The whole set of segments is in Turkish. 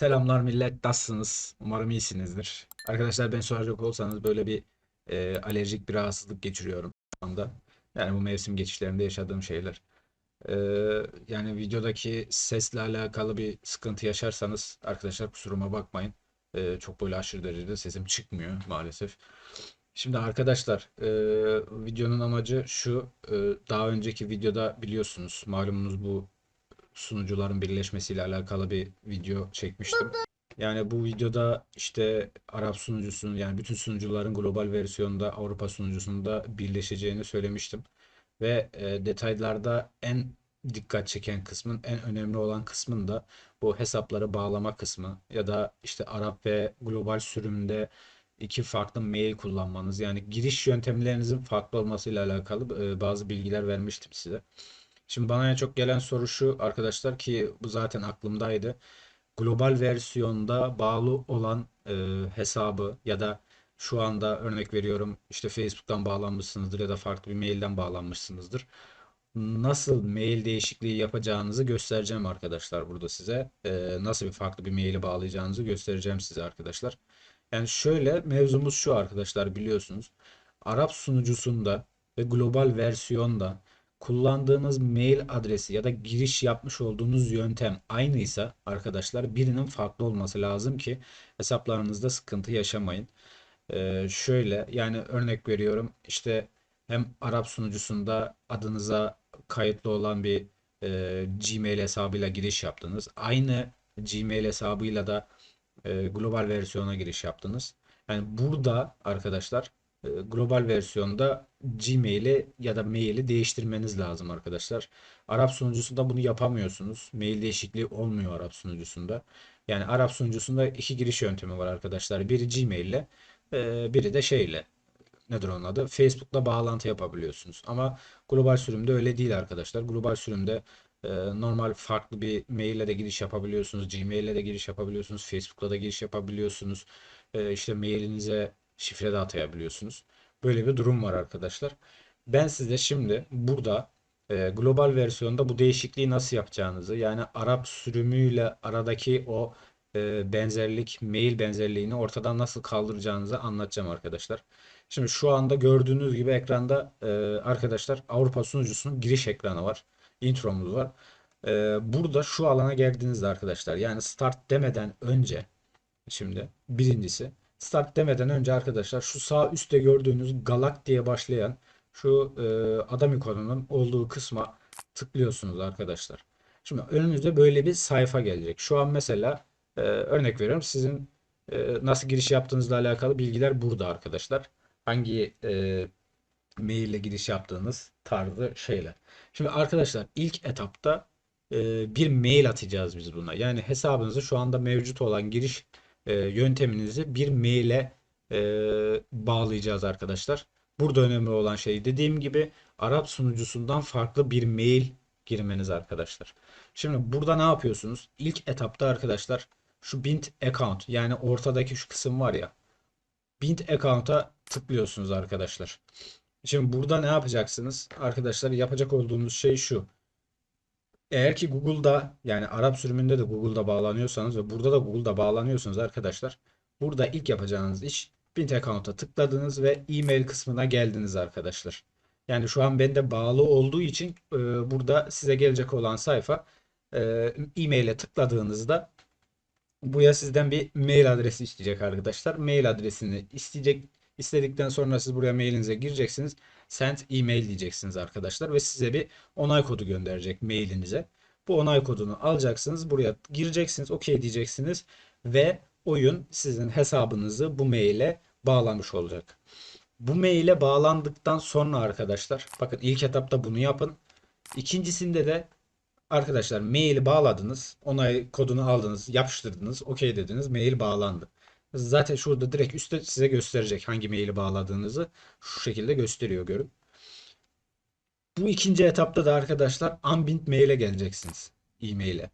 Selamlar millet, nasılsınız? Umarım iyisinizdir. Arkadaşlar ben soracak olsanız böyle bir e, alerjik bir rahatsızlık geçiriyorum şu anda. Yani bu mevsim geçişlerinde yaşadığım şeyler. E, yani videodaki sesle alakalı bir sıkıntı yaşarsanız arkadaşlar kusuruma bakmayın. E, çok böyle aşırı derecede sesim çıkmıyor maalesef. Şimdi arkadaşlar e, videonun amacı şu. e, daha önceki videoda biliyorsunuz malumunuz bu sunucuların birleşmesiyle alakalı bir video çekmiştim. Yani bu videoda işte Arap sunucusunun yani bütün sunucuların global versiyonda Avrupa sunucusunda birleşeceğini söylemiştim. Ve e, detaylarda en dikkat çeken kısmın en önemli olan kısmın da bu hesapları bağlama kısmı ya da işte Arap ve global sürümde iki farklı mail kullanmanız yani giriş yöntemlerinizin farklı olmasıyla alakalı e, bazı bilgiler vermiştim size. Şimdi bana en çok gelen soru şu arkadaşlar ki bu zaten aklımdaydı. Global versiyonda bağlı olan e, hesabı ya da şu anda örnek veriyorum işte Facebook'tan bağlanmışsınızdır ya da farklı bir mailden bağlanmışsınızdır. Nasıl mail değişikliği yapacağınızı göstereceğim arkadaşlar burada size. E, nasıl bir farklı bir maili bağlayacağınızı göstereceğim size arkadaşlar. Yani şöyle mevzumuz şu arkadaşlar biliyorsunuz. Arap sunucusunda ve global versiyonda kullandığınız mail adresi ya da giriş yapmış olduğunuz yöntem aynıysa arkadaşlar birinin farklı olması lazım ki hesaplarınızda sıkıntı yaşamayın. Ee, şöyle yani örnek veriyorum işte hem Arap sunucusunda adınıza kayıtlı olan bir e, Gmail hesabıyla giriş yaptınız. Aynı Gmail hesabıyla da e, global versiyona giriş yaptınız. Yani burada arkadaşlar global versiyonda Gmail'i ya da maili değiştirmeniz lazım arkadaşlar. Arap sunucusunda bunu yapamıyorsunuz. Mail değişikliği olmuyor Arap sunucusunda. Yani Arap sunucusunda iki giriş yöntemi var arkadaşlar. Biri Gmail ile, e, biri de şeyle. Nedir onun adı? Facebook'la bağlantı yapabiliyorsunuz. Ama global sürümde öyle değil arkadaşlar. Global sürümde e, normal farklı bir maille de giriş yapabiliyorsunuz. Gmail'le de giriş yapabiliyorsunuz. Facebook'la da giriş yapabiliyorsunuz. E, işte mailinize şifre de atayabiliyorsunuz. Böyle bir durum var arkadaşlar. Ben size şimdi burada e, global versiyonda bu değişikliği nasıl yapacağınızı yani Arap sürümüyle aradaki o e, benzerlik, mail benzerliğini ortadan nasıl kaldıracağınızı anlatacağım arkadaşlar. Şimdi şu anda gördüğünüz gibi ekranda e, arkadaşlar Avrupa sunucusunun giriş ekranı var. Intromuz var. E, burada şu alana geldiğinizde arkadaşlar yani start demeden önce şimdi birincisi Start demeden önce arkadaşlar şu sağ üstte gördüğünüz Galak diye başlayan şu e, adam ikonunun olduğu kısma tıklıyorsunuz arkadaşlar. Şimdi önünüzde böyle bir sayfa gelecek. Şu an mesela e, örnek veriyorum sizin e, nasıl giriş yaptığınızla alakalı bilgiler burada arkadaşlar. Hangi e, mail ile giriş yaptığınız tarzı şeyler. Şimdi arkadaşlar ilk etapta e, bir mail atacağız biz buna. Yani hesabınızı şu anda mevcut olan giriş e, yönteminizi bir maile e, bağlayacağız arkadaşlar. Burada önemli olan şey dediğim gibi Arap sunucusundan farklı bir mail girmeniz arkadaşlar. Şimdi burada ne yapıyorsunuz? İlk etapta arkadaşlar şu Bint account yani ortadaki şu kısım var ya. Bint account'a tıklıyorsunuz arkadaşlar. Şimdi burada ne yapacaksınız? Arkadaşlar yapacak olduğunuz şey şu. Eğer ki Google'da yani Arap sürümünde de Google'da bağlanıyorsanız ve burada da Google'da bağlanıyorsanız arkadaşlar burada ilk yapacağınız iş Bint account'a tıkladınız ve e-mail kısmına geldiniz arkadaşlar. Yani şu an bende bağlı olduğu için e, burada size gelecek olan sayfa e, e-mail'e tıkladığınızda buraya sizden bir mail adresi isteyecek arkadaşlar. Mail adresini isteyecek. İstedikten sonra siz buraya mailinize gireceksiniz send email diyeceksiniz arkadaşlar ve size bir onay kodu gönderecek mailinize. Bu onay kodunu alacaksınız. Buraya gireceksiniz. OK diyeceksiniz ve oyun sizin hesabınızı bu maile bağlamış olacak. Bu maile bağlandıktan sonra arkadaşlar bakın ilk etapta bunu yapın. İkincisinde de arkadaşlar maili bağladınız. Onay kodunu aldınız, yapıştırdınız, OK dediniz. Mail bağlandı. Zaten şurada direkt üstte size gösterecek hangi maili bağladığınızı. Şu şekilde gösteriyor görün. Bu ikinci etapta da arkadaşlar unbind maile geleceksiniz. E-mail'e.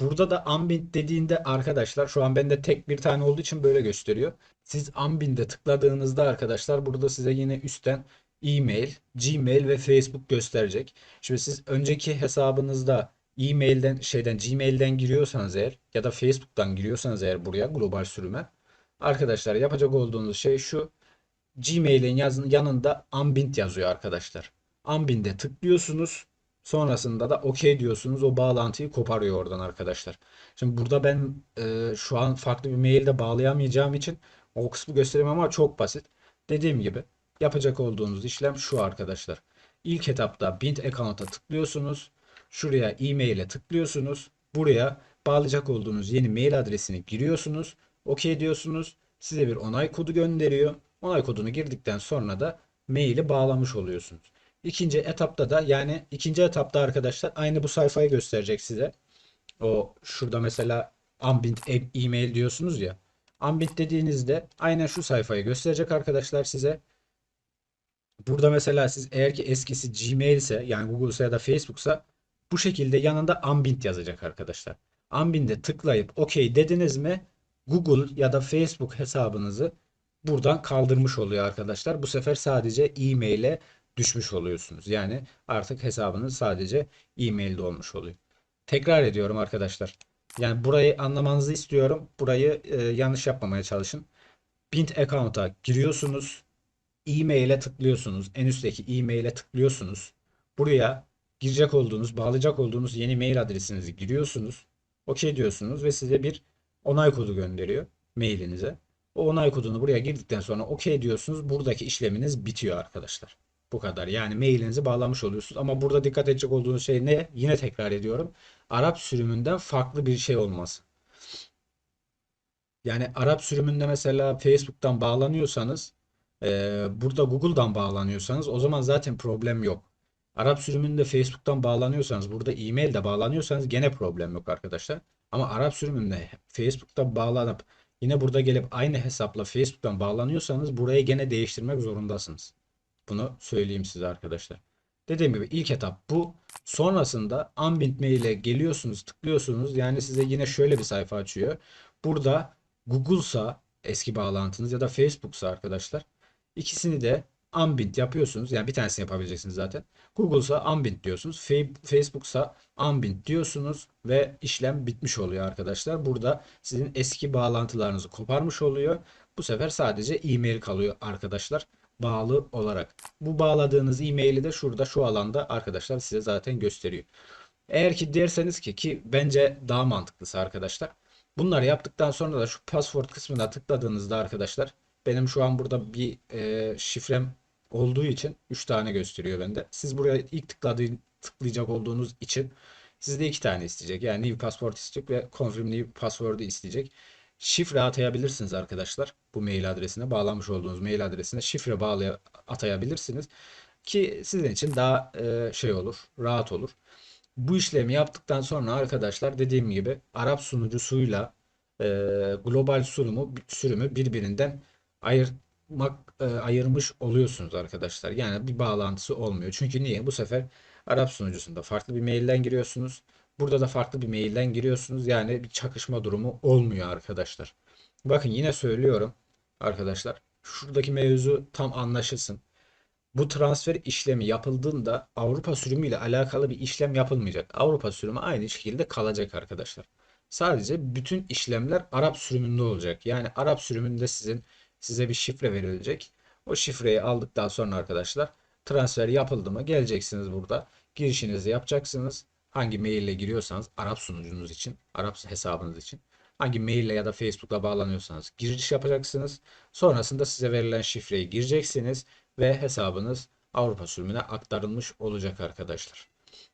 Burada da unbind dediğinde arkadaşlar şu an bende tek bir tane olduğu için böyle gösteriyor. Siz unbind'e tıkladığınızda arkadaşlar burada size yine üstten e-mail, Gmail ve Facebook gösterecek. Şimdi siz önceki hesabınızda e-mail'den şeyden Gmail'den giriyorsanız eğer ya da Facebook'tan giriyorsanız eğer buraya global sürüme arkadaşlar yapacak olduğunuz şey şu Gmail'in yanında Ambient yazıyor arkadaşlar. Ambint'e tıklıyorsunuz. Sonrasında da OK diyorsunuz. O bağlantıyı koparıyor oradan arkadaşlar. Şimdi burada ben e, şu an farklı bir mailde bağlayamayacağım için o kısmı göstereyim ama çok basit. Dediğim gibi yapacak olduğunuz işlem şu arkadaşlar. İlk etapta Bint account'a tıklıyorsunuz. Şuraya e-mail'e tıklıyorsunuz. Buraya bağlayacak olduğunuz yeni mail adresini giriyorsunuz. OK diyorsunuz. Size bir onay kodu gönderiyor. Onay kodunu girdikten sonra da maili bağlamış oluyorsunuz. İkinci etapta da yani ikinci etapta arkadaşlar aynı bu sayfayı gösterecek size. O şurada mesela ambient e- e-mail diyorsunuz ya. Ambient dediğinizde aynen şu sayfayı gösterecek arkadaşlar size. Burada mesela siz eğer ki eskisi Gmail ise yani Google'sa ya da Facebook'sa bu şekilde yanında Ambient yazacak arkadaşlar. Ambint'e tıklayıp OK dediniz mi Google ya da Facebook hesabınızı buradan kaldırmış oluyor arkadaşlar. Bu sefer sadece e-mail'e düşmüş oluyorsunuz. Yani artık hesabınız sadece e-mail'de olmuş oluyor. Tekrar ediyorum arkadaşlar. Yani burayı anlamanızı istiyorum. Burayı e, yanlış yapmamaya çalışın. Bint account'a giriyorsunuz. E-mail'e tıklıyorsunuz. En üstteki e-mail'e tıklıyorsunuz. Buraya girecek olduğunuz, bağlayacak olduğunuz yeni mail adresinizi giriyorsunuz. OK diyorsunuz ve size bir onay kodu gönderiyor mailinize. O onay kodunu buraya girdikten sonra OK diyorsunuz. Buradaki işleminiz bitiyor arkadaşlar. Bu kadar. Yani mailinizi bağlamış oluyorsunuz. Ama burada dikkat edecek olduğunuz şey ne? Yine tekrar ediyorum. Arap sürümünden farklı bir şey olması. Yani Arap sürümünde mesela Facebook'tan bağlanıyorsanız, e, burada Google'dan bağlanıyorsanız o zaman zaten problem yok. Arap sürümünde Facebook'tan bağlanıyorsanız, burada e-mail'de bağlanıyorsanız gene problem yok arkadaşlar. Ama Arap sürümünde Facebook'ta bağlanıp yine burada gelip aynı hesapla Facebook'tan bağlanıyorsanız burayı gene değiştirmek zorundasınız. Bunu söyleyeyim size arkadaşlar. Dediğim gibi ilk etap bu. Sonrasında Ambient Mail'e geliyorsunuz, tıklıyorsunuz. Yani size yine şöyle bir sayfa açıyor. Burada Google'sa eski bağlantınız ya da Facebook'sa arkadaşlar ikisini de Ambient yapıyorsunuz. Yani bir tanesini yapabileceksiniz zaten. Google'sa Ambient diyorsunuz. Facebook'sa Ambient diyorsunuz ve işlem bitmiş oluyor arkadaşlar. Burada sizin eski bağlantılarınızı koparmış oluyor. Bu sefer sadece e-mail kalıyor arkadaşlar bağlı olarak. Bu bağladığınız e-maili de şurada şu alanda arkadaşlar size zaten gösteriyor. Eğer ki derseniz ki ki bence daha mantıklısı arkadaşlar. Bunları yaptıktan sonra da şu password kısmına tıkladığınızda arkadaşlar benim şu an burada bir e, şifrem olduğu için 3 tane gösteriyor bende. Siz buraya ilk tıkladığı, tıklayacak olduğunuz için sizde 2 tane isteyecek. Yani new password isteyecek ve confirm new password'u isteyecek. Şifre atayabilirsiniz arkadaşlar. Bu mail adresine bağlanmış olduğunuz mail adresine şifre bağlay atayabilirsiniz ki sizin için daha e, şey olur, rahat olur. Bu işlemi yaptıktan sonra arkadaşlar dediğim gibi Arap sunucusuyla e, global sürümü, sürümü birbirinden ayırmak e, ayırmış oluyorsunuz arkadaşlar. Yani bir bağlantısı olmuyor. Çünkü niye? Bu sefer Arap sunucusunda farklı bir mailden giriyorsunuz. Burada da farklı bir mailden giriyorsunuz. Yani bir çakışma durumu olmuyor arkadaşlar. Bakın yine söylüyorum arkadaşlar. Şuradaki mevzu tam anlaşılsın. Bu transfer işlemi yapıldığında Avrupa sürümü ile alakalı bir işlem yapılmayacak. Avrupa sürümü aynı şekilde kalacak arkadaşlar. Sadece bütün işlemler Arap sürümünde olacak. Yani Arap sürümünde sizin size bir şifre verilecek. O şifreyi aldıktan sonra arkadaşlar transfer yapıldı mı geleceksiniz burada. Girişinizi yapacaksınız. Hangi mail ile giriyorsanız Arap sunucunuz için, Arap hesabınız için hangi mail ile ya da Facebook'la bağlanıyorsanız giriş yapacaksınız. Sonrasında size verilen şifreyi gireceksiniz ve hesabınız Avrupa sürümüne aktarılmış olacak arkadaşlar.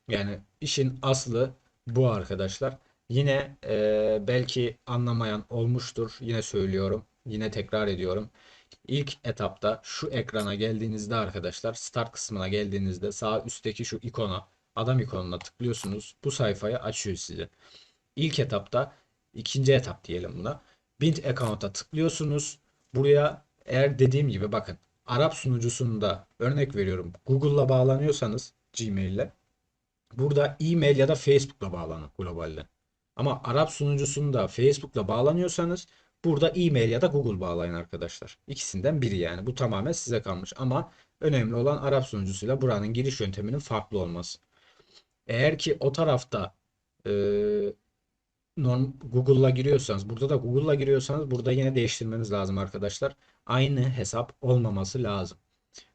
Yani işin aslı bu arkadaşlar. Yine e, belki anlamayan olmuştur. Yine söylüyorum. Yine tekrar ediyorum. İlk etapta şu ekrana geldiğinizde arkadaşlar start kısmına geldiğinizde sağ üstteki şu ikona adam ikonuna tıklıyorsunuz. Bu sayfayı açıyor size. İlk etapta ikinci etap diyelim buna. Bint account'a tıklıyorsunuz. Buraya eğer dediğim gibi bakın Arap sunucusunda örnek veriyorum Google'la bağlanıyorsanız Gmail'le burada e-mail ya da Facebook'la bağlanın globalde. Ama Arap sunucusunda Facebook'la bağlanıyorsanız burada e-mail ya da Google bağlayın arkadaşlar. İkisinden biri yani. Bu tamamen size kalmış ama önemli olan Arap sunucusuyla buranın giriş yönteminin farklı olması. Eğer ki o tarafta e, Google'la giriyorsanız burada da Google'la giriyorsanız burada yine değiştirmeniz lazım arkadaşlar. Aynı hesap olmaması lazım.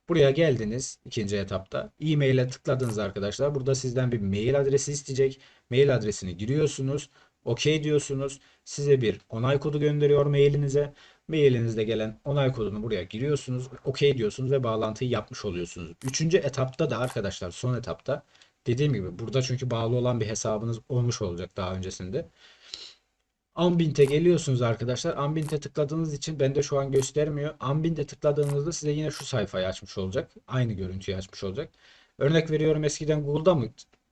Buraya geldiniz ikinci etapta. E-mail'e tıkladınız arkadaşlar. Burada sizden bir mail adresi isteyecek. Mail adresini giriyorsunuz. OK diyorsunuz. Size bir onay kodu gönderiyor mailinize. Mailinizde gelen onay kodunu buraya giriyorsunuz. OK diyorsunuz ve bağlantıyı yapmış oluyorsunuz. Üçüncü etapta da arkadaşlar son etapta dediğim gibi burada çünkü bağlı olan bir hesabınız olmuş olacak daha öncesinde. Ambint'e geliyorsunuz arkadaşlar. Ambint'e tıkladığınız için bende şu an göstermiyor. Ambint'e tıkladığınızda size yine şu sayfayı açmış olacak. Aynı görüntüyü açmış olacak. Örnek veriyorum eskiden Google'da mı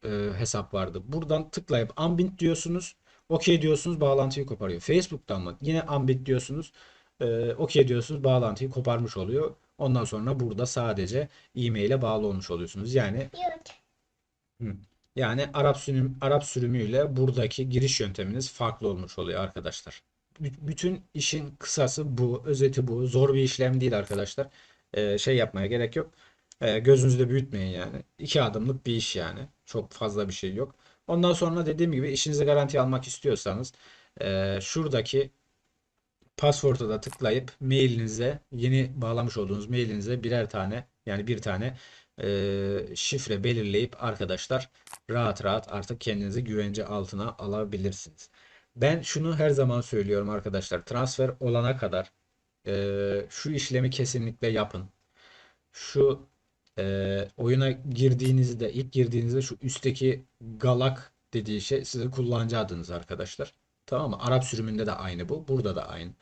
e, hesap vardı? Buradan tıklayıp Ambint diyorsunuz. OK diyorsunuz bağlantıyı koparıyor. Facebook'tan mı? Yine Ambint diyorsunuz. E, OK diyorsunuz bağlantıyı koparmış oluyor. Ondan sonra burada sadece e-mail'e bağlı olmuş oluyorsunuz. Yani. Hı. Yani Arap sürüm Arap sürümüyle buradaki giriş yönteminiz farklı olmuş oluyor arkadaşlar. Bü- Bütün işin kısası bu, özeti bu. Zor bir işlem değil arkadaşlar. Ee, şey yapmaya gerek yok. Ee, gözünüzde büyütmeyin yani. İki adımlık bir iş yani. Çok fazla bir şey yok. Ondan sonra dediğim gibi işinizi garantiye almak istiyorsanız e, şuradaki Password'a da tıklayıp mailinize yeni bağlamış olduğunuz mailinize birer tane yani bir tane e, şifre belirleyip arkadaşlar rahat rahat artık kendinizi güvence altına alabilirsiniz. Ben şunu her zaman söylüyorum arkadaşlar transfer olana kadar e, şu işlemi kesinlikle yapın. Şu e, oyuna girdiğinizde ilk girdiğinizde şu üstteki galak dediği şey sizin kullanıcı adınız arkadaşlar. Tamam mı? Arap sürümünde de aynı bu. Burada da aynı.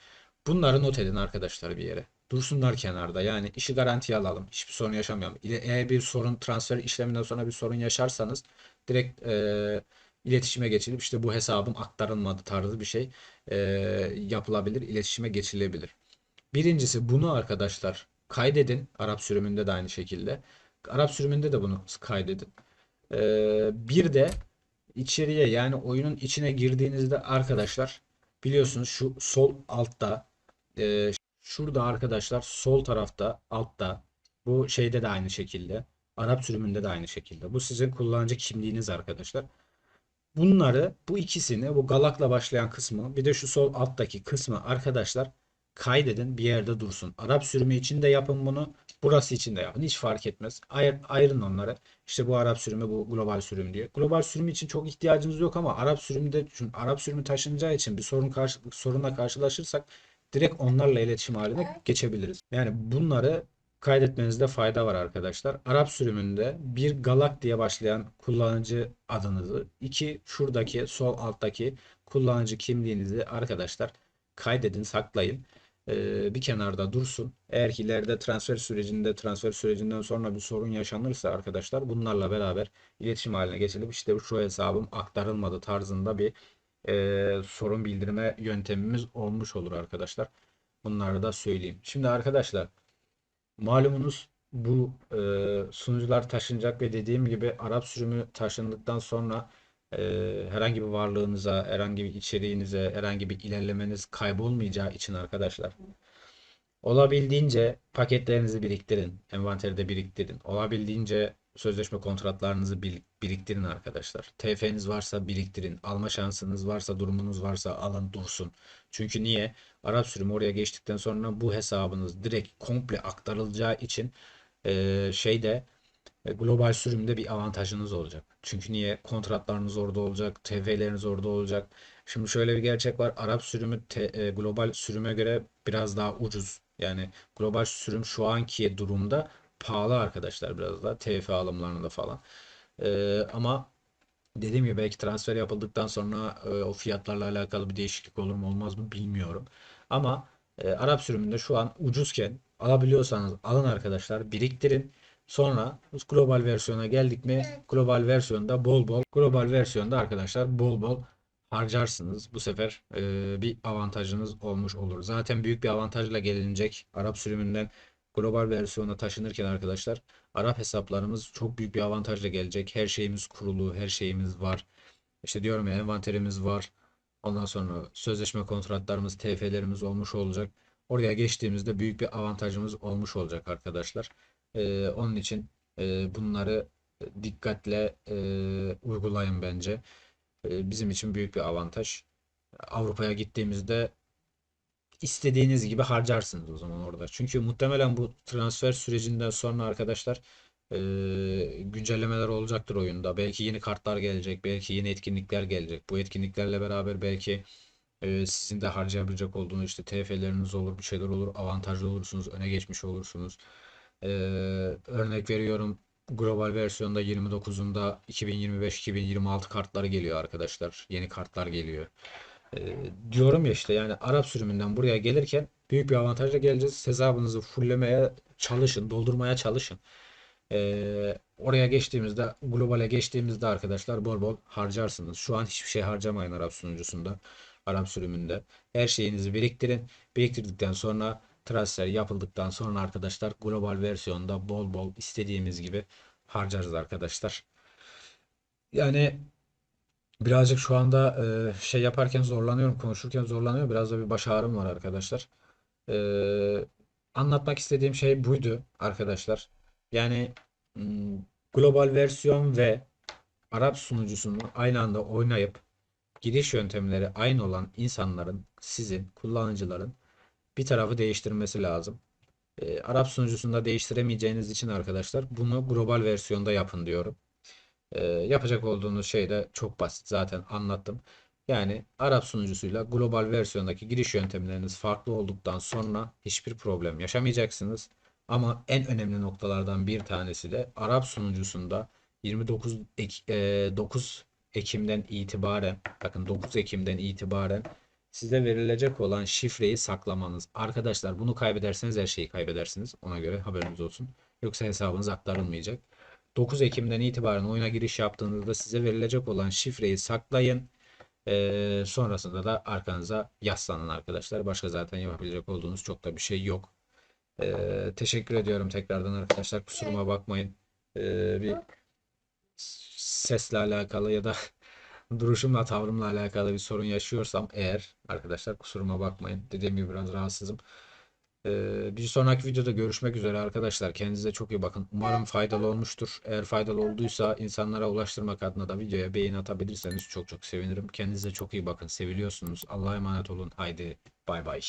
Bunları not edin arkadaşlar bir yere. Dursunlar kenarda. Yani işi garantiye alalım. Hiçbir sorun yaşamayalım. Eğer bir sorun transfer işleminden sonra bir sorun yaşarsanız direkt e, iletişime geçilip işte bu hesabım aktarılmadı tarzı bir şey e, yapılabilir. İletişime geçilebilir. Birincisi bunu arkadaşlar kaydedin. Arap sürümünde de aynı şekilde. Arap sürümünde de bunu kaydedin. Ee, bir de içeriye yani oyunun içine girdiğinizde arkadaşlar biliyorsunuz şu sol altta e, şurada arkadaşlar sol tarafta altta bu şeyde de aynı şekilde Arap sürümünde de aynı şekilde. Bu sizin kullanıcı kimliğiniz arkadaşlar. Bunları bu ikisini bu galakla başlayan kısmı bir de şu sol alttaki kısmı arkadaşlar kaydedin bir yerde dursun. Arap sürümü için de yapın bunu. Burası için de yapın. Hiç fark etmez. Ayır, ayırın onları. İşte bu Arap sürümü bu global sürüm diye. Global sürüm için çok ihtiyacınız yok ama Arap sürümde çünkü Arap sürümü taşınacağı için bir sorun karşı, sorunla karşılaşırsak direkt onlarla iletişim haline geçebiliriz. Yani bunları kaydetmenizde fayda var arkadaşlar. Arap sürümünde bir Galak diye başlayan kullanıcı adınızı, iki şuradaki sol alttaki kullanıcı kimliğinizi arkadaşlar kaydedin, saklayın. Ee, bir kenarda dursun. Eğer ki ileride transfer sürecinde, transfer sürecinden sonra bir sorun yaşanırsa arkadaşlar bunlarla beraber iletişim haline geçilip işte şu hesabım aktarılmadı tarzında bir e, sorun bildirme yöntemimiz olmuş olur arkadaşlar. Bunları da söyleyeyim. Şimdi arkadaşlar Malumunuz bu e, sunucular taşınacak ve dediğim gibi Arap sürümü taşındıktan sonra e, herhangi bir varlığınıza, herhangi bir içeriğinize, herhangi bir ilerlemeniz kaybolmayacağı için arkadaşlar Olabildiğince paketlerinizi biriktirin. Envanterde biriktirin. Olabildiğince sözleşme kontratlarınızı bir- biriktirin arkadaşlar. TF'niz varsa biriktirin. Alma şansınız varsa, durumunuz varsa alın dursun. Çünkü niye? Arap sürümü oraya geçtikten sonra bu hesabınız direkt komple aktarılacağı için eee, şeyde e, global sürümde bir avantajınız olacak. Çünkü niye? Kontratlarınız orada olacak, TF'leriniz orada olacak. Şimdi şöyle bir gerçek var. Arap sürümü te- e, global sürüme göre biraz daha ucuz. Yani global sürüm şu anki durumda pahalı arkadaşlar biraz da TF alımlarında falan. E, ama dediğim gibi belki transfer yapıldıktan sonra e, o fiyatlarla alakalı bir değişiklik olur mu olmaz mı bilmiyorum. Ama e, Arap sürümünde şu an ucuzken alabiliyorsanız alın arkadaşlar biriktirin. Sonra global versiyona geldik mi global versiyonda bol bol global versiyonda arkadaşlar bol bol harcarsınız. Bu sefer e, bir avantajınız olmuş olur. Zaten büyük bir avantajla gelinecek Arap sürümünden global versiyona taşınırken arkadaşlar Arap hesaplarımız çok büyük bir avantajla gelecek. Her şeyimiz kurulu, her şeyimiz var. İşte diyorum ya envanterimiz var. Ondan sonra sözleşme kontratlarımız, TF'lerimiz olmuş olacak. Oraya geçtiğimizde büyük bir avantajımız olmuş olacak arkadaşlar. Ee, onun için e, bunları dikkatle e, uygulayın bence. e, bizim için büyük bir avantaj. Avrupa'ya gittiğimizde istediğiniz gibi harcarsınız o zaman orada. Çünkü muhtemelen bu transfer sürecinden sonra arkadaşlar e, güncellemeler olacaktır oyunda. Belki yeni kartlar gelecek, belki yeni etkinlikler gelecek. Bu etkinliklerle beraber belki e, sizin de harcayabilecek olduğunuz işte TF'leriniz olur, bir şeyler olur, avantajlı olursunuz, öne geçmiş olursunuz. E, örnek veriyorum global versiyonda 29'unda 2025-2026 kartları geliyor arkadaşlar. Yeni kartlar geliyor. E, diyorum ya işte yani Arap sürümünden buraya gelirken büyük bir avantajla geleceğiz. Hesabınızı fulllemeye çalışın, doldurmaya çalışın. E, oraya geçtiğimizde, globale geçtiğimizde arkadaşlar bol bol harcarsınız. Şu an hiçbir şey harcamayın Arap sunucusunda, Arap sürümünde. Her şeyinizi biriktirin. Biriktirdikten sonra transfer yapıldıktan sonra arkadaşlar global versiyonda bol bol istediğimiz gibi harcarız arkadaşlar. Yani Birazcık şu anda e, şey yaparken zorlanıyorum, konuşurken zorlanıyorum. Biraz da bir baş ağrım var arkadaşlar. E, anlatmak istediğim şey buydu arkadaşlar. Yani m, global versiyon ve Arap sunucusunu aynı anda oynayıp giriş yöntemleri aynı olan insanların, sizin, kullanıcıların bir tarafı değiştirmesi lazım. E, Arap sunucusunda değiştiremeyeceğiniz için arkadaşlar bunu global versiyonda yapın diyorum. Ee, yapacak olduğunuz şey de çok basit zaten anlattım. Yani Arap sunucusuyla global versiyondaki giriş yöntemleriniz farklı olduktan sonra hiçbir problem yaşamayacaksınız. Ama en önemli noktalardan bir tanesi de Arap sunucusunda 29 Ek- e, 9 Ekim'den itibaren bakın 9 Ekim'den itibaren size verilecek olan şifreyi saklamanız. Arkadaşlar bunu kaybederseniz her şeyi kaybedersiniz. Ona göre haberiniz olsun. Yoksa hesabınız aktarılmayacak. 9 Ekim'den itibaren oyuna giriş yaptığınızda size verilecek olan şifreyi saklayın. Ee, sonrasında da arkanıza yaslanın arkadaşlar. Başka zaten yapabilecek olduğunuz çok da bir şey yok. Ee, teşekkür ediyorum tekrardan arkadaşlar. Kusuruma bakmayın. Ee, bir sesle alakalı ya da duruşumla, tavrımla alakalı bir sorun yaşıyorsam eğer arkadaşlar kusuruma bakmayın. Dediğim gibi biraz rahatsızım. Ee, bir sonraki videoda görüşmek üzere arkadaşlar. Kendinize çok iyi bakın. Umarım faydalı olmuştur. Eğer faydalı olduysa insanlara ulaştırmak adına da videoya beğeni atabilirseniz çok çok sevinirim. Kendinize çok iyi bakın. Seviliyorsunuz. Allah'a emanet olun. Haydi bay bay.